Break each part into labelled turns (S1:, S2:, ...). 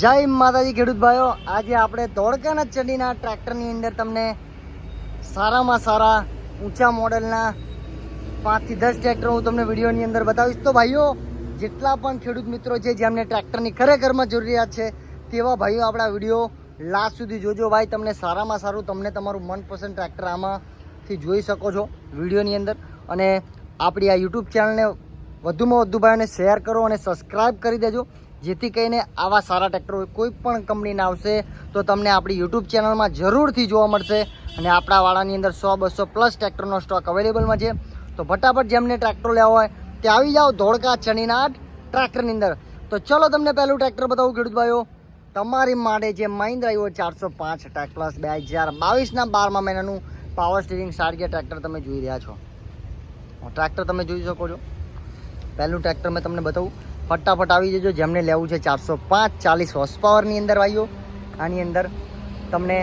S1: જય માતાજી ખેડૂત ભાઈઓ. આજે આપણે ધોળકાના ચડીના ટ્રેક્ટરની અંદર તમને સારામાં સારા ઊંચા મોડલના પાંચથી દસ ટ્રેક્ટર હું તમને વિડીયોની અંદર બતાવીશ. તો ભાઈઓ, જેટલા પણ ખેડૂત મિત્રો છે જેમને ટ્રેક્ટરની ખરેખરમાં જરૂરિયાત છે, તેવા ભાઈઓ આપણા વીડિયો લાસ્ટ સુધી જોજો ભાઈ. તમને સારામાં સારું તમને તમારું મનપસંદ ટ્રેક્ટર આમાંથી જોઈ શકો છો વિડીયોની અંદર. અને આપણી આ યુટ્યુબ ચેનલને વધુમાં વધુ ભાઈઓને શેર કરો અને સબસ્ક્રાઈબ કરી દેજો. જેથી કરીને આવા સારા ટ્રેક્ટરો કોઈ પણ કંપનીના આવશે, તો તમને આપણી યુટ્યુબ ચેનલમાં જરૂરથી જોવા મળશે અને આપણા વાળાની અંદર સો બસો પ્લસ ટ્રેક્ટરનો સ્ટોક અવેલેબલમાં છે. તો ફટાફટ જેમને ટ્રેક્ટર લેવા હોય તે આવી જાઓ ધોળકા ચણીનાટ ટ્રેક્ટરની અંદર. તો ચલો તમને પહેલું ટ્રેક્ટર બતાવું, ખેડૂત ભાઈઓ. તમારી માટે જે મહિન્દ્રા આવ્યો ચારસો પાંચ ટેક પ્લસ બે હજાર બાવીસના બારમા મહિનાનું પાવર સ્ટીરિંગ સારગીર ટ્રેક્ટર તમે જોઈ રહ્યા છો. ટ્રેક્ટર તમે જોઈ શકો છો. પહેલું ટ્રેક્ટર મેં તમને બતાવું. ફટાફટ આવી જજો. જેમને લેવું છે ચારસો પાંચ, ચાલીસ હોર્સ પાવરની અંદર ભાઈઓ. આની અંદર તમને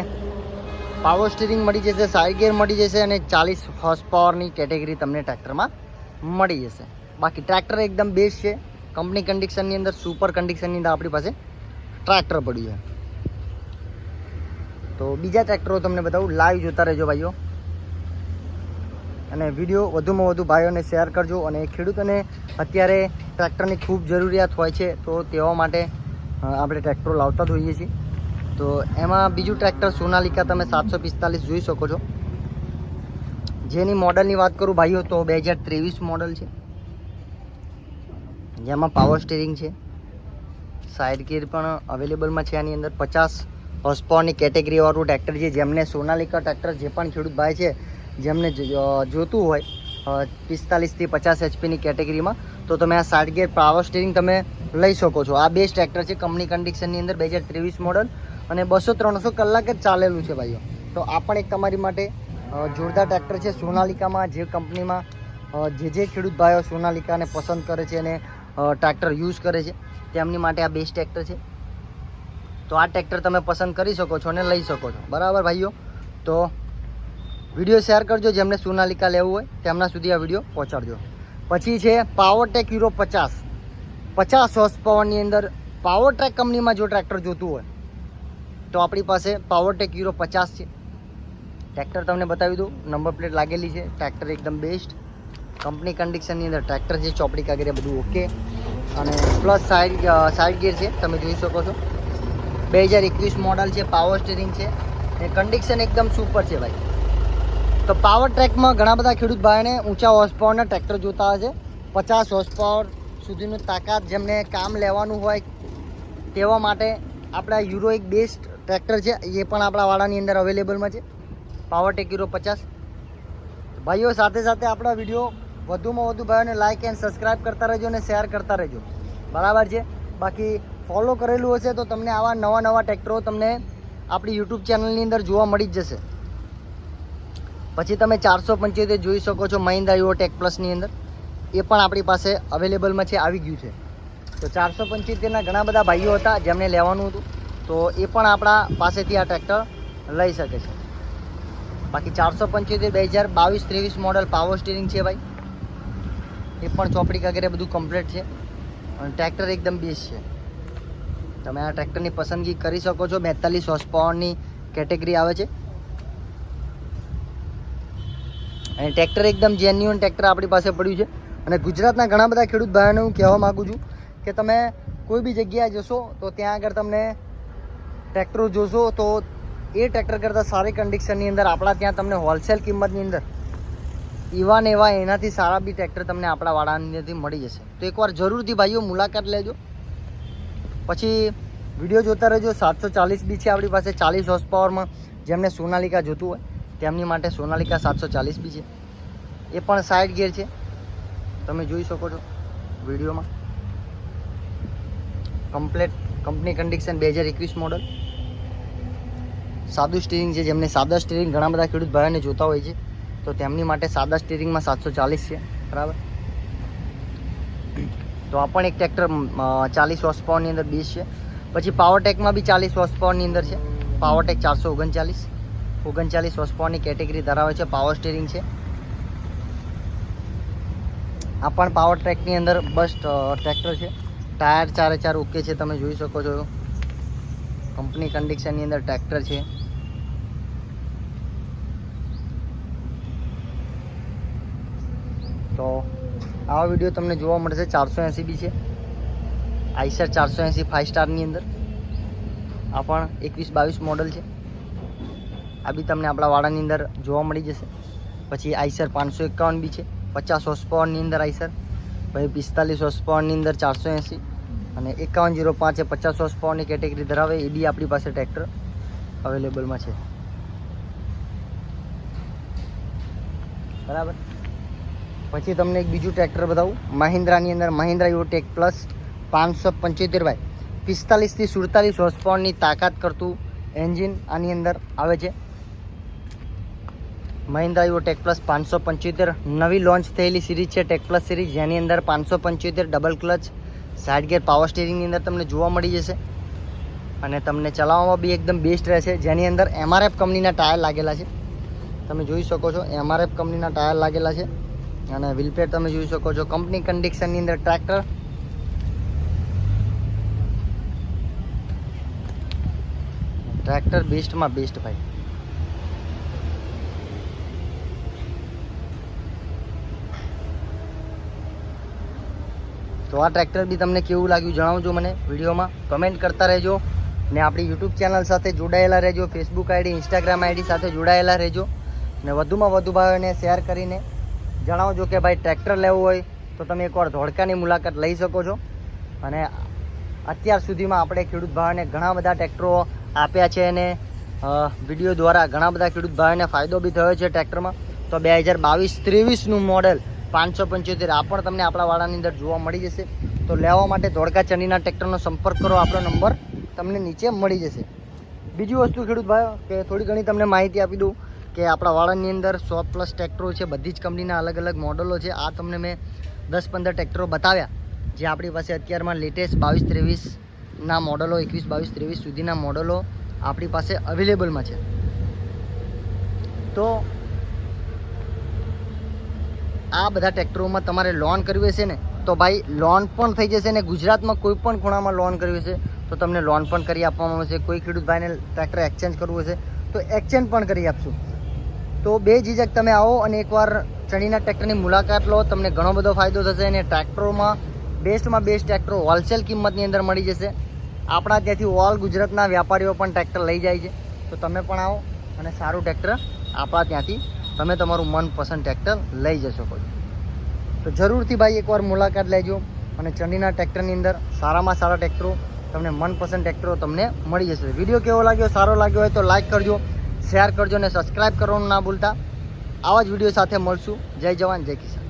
S1: પાવર સ્ટીરિંગ મળી જશે સાઈડ ગેર મળી જશે અને ચાલીસ હોર્સ પાવરની કેટેગરી તમને ટ્રેક્ટરમાં મળી જશે. બાકી ટ્રેક્ટર એકદમ બેસ્ટ છે. કંપની કન્ડિશનની અંદર સુપર કન્ડિશનની અંદર આપણી પાસે ટ્રેક્ટર પડ્યું છે. તો બીજા ટ્રેક્ટરો તમને બતાવું. લાઈવ જોતા રહેજો ભાઈઓ. અને વીડિયો વધુમાં વધુ ભાઈઓને શેર કરજો અને ખેડૂતોને અત્યારે ટ્રેક્ટરની ખૂબ જરૂરિયાત હોય છે, તો તેઓ માટે આપણે ટ્રેક્ટરો લાવતા જ હોઈએ છીએ. તો એમાં બીજું ટ્રેક્ટર સોનાલિકા તમે સાતસો પિસ્તાલીસ જોઈ શકો છો. જેની મોડલની વાત કરું ભાઈઓ, તો બે હજાર ત્રેવીસ મોડલ છે. જેમાં પાવર સ્ટીરિંગ છે. સાઇડ ગીર પણ અવેલેબલમાં છે આની અંદર. પચાસ હોર્સ પાવરની કેટેગરીવાળું ટ્રેક્ટર છે. જેમને સોનાલિકા ટ્રેક્ટર જે પણ ખેડૂત ભાઈ છે જેમને જોતું હોય પિસ્તાલીસથી પચાસ એચપીની કેટેગરીમાં, તો તમે આ સાઈડ ગેર પાવર સ્ટીરિંગ તમે લઈ શકો છો. આ બેસ્ટ ટ્રેક્ટર છે કંપની કન્ડિશનની અંદર બે હજાર ત્રેવીસ મોડલ અને બસો ત્રણસો કલાક જ ચાલેલું છે ભાઈઓ. તો આ પણ એક તમારી માટે જોરદાર ટ્રેક્ટર છે. સોનાલિકામાં જે કંપનીમાં જે જે ખેડૂત ભાઈઓ સોનાલિકાને પસંદ કરે છે અને ટ્રેક્ટર યુઝ કરે છે, તેમની માટે આ બેસ્ટ ટ્રેક્ટર છે. તો આ ટ્રેક્ટર તમે પસંદ કરી શકો છો અને લઈ શકો છો. બરાબર ભાઈઓ? તો વીડિયો શેર કરજો, જેમને સોનાલિકા લેવું હોય, તેમના સુધી આ વીડિયો પહોંચાડજો. પછી છે પાવરટેક યુરો પચાસ. પચાસ હોર્સ પાવરની અંદર પાવરટેક કંપનીમાં જો ટ્રેક્ટર જોતું હોય, તો આપણી પાસે પાવરટેક યુરો પચાસ છે. ટ્રેક્ટર તમને બતાવી દઉં નંબર પ્લેટ લાગેલી છે ટ્રેક્ટર એકદમ બેસ્ટ કંપની કન્ડિશનની અંદર ટ્રેક્ટર છે, ચોપડી કાગરે બધું ઓકે અને પ્લસ સાઈડ સાઈડ ગેર છે, તમે જોઈ શકો છો. બે હજાર એકવીસ મોડલ છે પાવર સ્ટીરિંગ છે. એ કન્ડિશન એકદમ સુપર છે ભાઈ. તો પાવર ટ્રેકમાં ઘણા બધા ખેડૂત ભાઈઓને ઊંચા હોર્સ પાવરના ટ્રેક્ટર જોતા હશે પચાસ હોર્સ પાવર સુધીનું તાકાત જેમને કામ લેવાનું હોય તેવા માટે આપણા યુરો એક બેસ્ટ ટ્રેક્ટર છે. એ પણ આપણા વાડાની અંદર અવેલેબલમાં છે. પાવર ટેક યુરો પચાસ. ભાઈઓ, સાથે સાથે આપણા વીડિયો વધુમાં વધુ ભાઈઓને લાઇક એન્ડ સબસ્ક્રાઈબ કરતા રહેજો અને શેર કરતા રહેજો. બરાબર છે? બાકી ફોલો કરેલું હશે તો તમને આવા નવા નવા ટ્રેક્ટરો તમને આપણી યુટ્યુબ ચેનલની અંદર જોવા મળી જ જશે. પછી તમે ચારસો પંચોતેર જોઈ શકો છો મહિન્દ્રા યુઓ ટેક પ્લસની અંદર. એ પણ આપણી પાસે અવેલેબલમાં છે, આવી ગયું છે. તો ચારસો પંચોતેરના ઘણા બધા ભાઈઓ હતા જેમને લેવાનું હતું. તો એ પણ આપણા પાસેથી આ ટ્રેક્ટર લઈ શકે છે. બાકી ચારસો પંચોતેર બે હજાર બાવીસ ત્રેવીસ મોડલ પાવર સ્ટીરિંગ છે ભાઈ. એ પણ ચોપડી વગેરે બધું કમ્પ્લીટ છે. અને ટ્રેક્ટર એકદમ બેસ્ટ છે. તમે આ ટ્રેક્ટરની પસંદગી કરી શકો છો. બેતાલીસ હોર્સ કેટેગરી આવે છે. અને ટ્રેક્ટર એકદમ જેન્યુઅન ટ્રેક્ટર આપણી પાસે પડ્યું છે. અને ગુજરાતના ઘણા બધા ખેડૂત ભાઈઓને હું કહેવા માગું છું કે તમે કોઈ બી જગ્યાએ જશો તો ત્યાં આગળ તમને ટ્રેક્ટરો જોશો તો એ ટ્રેક્ટર કરતાં સારી કન્ડિશનની અંદર આપણા ત્યાં તમને હોલસેલ કિંમતની અંદર એવા ને એવા એનાથી સારા બી ટ્રેક્ટર તમને આપણા વાળાની મળી જશે. તો એકવાર જરૂરથી ભાઈઓ મુલાકાત લેજો. પછી વીડિયો જોતા રહેજો. સાતસો ચાલીસ બી છે આપણી પાસે. ચાલીસ હોર્સ પાવરમાં જેમને સોનાલિકા જોતું હોય. તેમની માટે સોનાલિકા સાતસો ચાલીસ છે. એ પણ સાઈડ ગેર છે. તમે જોઈ શકો છો વિડીયોમાં. કમ્પ્લેટ કંપની કન્ડિશન બે હજાર એકવીસ મોડલ સાદું સ્ટીરિંગ છે, જેમને સાદા સ્ટીરિંગ ઘણા બધા ખેડૂત ભાઈઓને જોતા હોય છે. તો તેમની માટે સાદા સ્ટીરિંગમાં સાતસો ચાલીસ છે. બરાબર? તો આ પણ એક ટ્રેક્ટર ચાલીસ હોર્સ પાવરની અંદર બીસ છે. પછી પાવરટેકમાં બી ચાલીસ હોર્સ પાવરની અંદર છે. પાવરટેક ચારસો ઓગણચાલીસ. ઓગણચાલીસ હોર્સ કેટેગરી ધરાવે છે પાવર સ્ટીરિંગ છે. આ પણ પાવર ટ્રેકની અંદર બસ ટ્રેક્ટર છે. ટાયર ચારે ચાર ઓકે છે, તમે જોઈ શકો છો. કંપની કન્ડિશનની અંદર ટ્રેક્ટર છે. તો આવા વીડિયો તમને જોવા મળશે, ચારસો એંસી બી છે. આઈસર ચારસો એંસી ફાઇવ સ્ટારની અંદર. આ પણ એકવીસ બાવીસ મોડલ છે. આ બી તમને આપણા વાડાની અંદર જોવા મળી જશે. પછી આઈસર પાંચસો એકાવન બી છે. પચાસ હોસ્પાવનની અંદર આઈસર. પછી પિસ્તાલીસ હોસ્પાવનની અંદર ચારસો એંસી. અને એકાવન જીરો પાંચ એ પચાસ હોસ્પાવનની કેટેગરી ધરાવે એ બી આપણી પાસે ટ્રેક્ટર અવેલેબલમાં છે. બરાબર? પછી તમને એક બીજું ટ્રેક્ટર બતાવું. મહિન્દ્રાની અંદર મહિન્દ્રા યુટેક પ્લસ પાંચસો પંચોતેર બાય પિસ્તાલીસથી સુડતાલીસ હોર્સ તાકાત કરતું એન્જિન આની અંદર આવે છે. મહિન્દ્રા યુ ટેક પ્લસ પાંચસો પંચોતેર. નવી લોન્ચ થયેલી સિરીઝ છે ટેક પ્લસ સિરીઝ જેની અંદર પાંચસો પંચોતેર double clutch side gear power સ્ટીરિંગની અંદર તમને જોવા મળી જશે. અને તમને ચલાવવામાં બી એકદમ બેસ્ટ રહેશે. જેની અંદર એમઆરએફ કંપનીના ટાયર લાગેલા છે. તમે જોઈ શકો છો એમઆરએફ કંપનીના ટાયર લાગેલા છે. અને વ્હીલપેર તમે જોઈ શકો છો. કંપની કન્ડિશનની અંદર ટ્રેક્ટર ટ્રેક્ટર બેસ્ટમાં બેસ્ટ ભાઈ. તો આ ટ્રેક્ટર બી તમને કેવું લાગ્યું જણાવજો મને વિડીયોમાં. કમેન્ટ કરતા રહેજો ને આપણી યુટ્યુબ ચેનલ સાથે જોડાયેલા રહેજો. ફેસબુક આઈડી ઇન્સ્ટાગ્રામ આઈડી સાથે જોડાયેલા રહેજો. ને વધુમાં વધુ ભાઈઓને શેર કરીને જણાવજો કે ભાઈ ટ્રેક્ટર લેવું હોય તો તમે એકવાર ધોળકાની મુલાકાત લઈ શકો છો. અને અત્યાર સુધીમાં આપણે ખેડૂત ભાઈઓને ઘણા બધા ટ્રેક્ટરો આપ્યા છે અને વીડિયો દ્વારા ઘણા બધા ખેડૂત ભાઈઓને ફાયદો બી થયો છે ટ્રેક્ટરમાં. તો બે હજાર બાવીસ ત્રેવીસનું મોડેલ પાંચસો પંચોતેર. આ પણ તમને આપણા વાડાની અંદર જોવા મળી જશે. તો લેવા માટે ધોળકા ચંડીના ટ્રેક્ટરનો સંપર્ક કરો. આપણો નંબર તમને નીચે મળી જશે. બીજી વસ્તુ ખેડૂત ભાઈઓ, કે થોડી ઘણી તમને માહિતી આપી દઉં કે આપણા વાળાની અંદર સો પ્લસ ટ્રેક્ટરો છે. બધી જ કંપનીના અલગ અલગ મોડલો છે. આ તમને મેં દસ પંદર ટ્રેક્ટરો બતાવ્યા. જે આપણી પાસે અત્યારમાં લેટેસ્ટ બાવીસ ત્રેવીસના મોડલો, એકવીસ બાવીસ ત્રેવીસ સુધીના મોડલો આપણી પાસે અવેલેબલમાં છે. તો આ બધા ટ્રેક્ટરોમાં તમારે લોન કરવી હશે ને, તો ભાઈ લોન પણ થઈ જશે ને ગુજરાતમાં કોઈ પણ ખૂણામાં લોન કરવી હશે, તો તમને લોન પણ કરી આપવામાં આવશે. કોઈ ખેડૂત ભાઈને ટ્રેક્ટર એક્સચેન્જ કરવું હશે, તો એક્સચેન્જ પણ કરી આપશું. તો બે જીજક તમે આવો અને એકવાર ચણીના ટ્રેક્ટરની મુલાકાત લો, તમને ઘણો બધો ફાયદો થશે અને ટ્રેક્ટરોમાં બેસ્ટમાં બેસ્ટ ટ્રેક્ટરો હોલસેલ કિંમતની અંદર મળી જશે. આપણા ત્યાંથી ઓલ ગુજરાતના વ્યાપારીઓ પણ ટ્રેક્ટર લઈ જાય છે. તો તમે પણ આવો અને સારું ટ્રેક્ટર આપણા ત્યાંથી તમે તમારું મનપસંદ ટ્રેક્ટર લઈ જશો કોઈ. તો જરૂરથી ભાઈ એકવાર મુલાકાત લેજો અને ચંડીના ટ્રેક્ટરની અંદર સારામાં સારા ટ્રેક્ટરો તમને મનપસંદ ટ્રેક્ટરો તમને મળી જશે. વીડિયો કેવો લાગ્યો, સારો લાગ્યો હોય તો લાઇક કરજો શેર કરજો અને સબસ્ક્રાઈબ કરવાનું ના ભૂલતા. આવા જ વીડિયો સાથે મળશું. જય જવાન, જય કિસાન.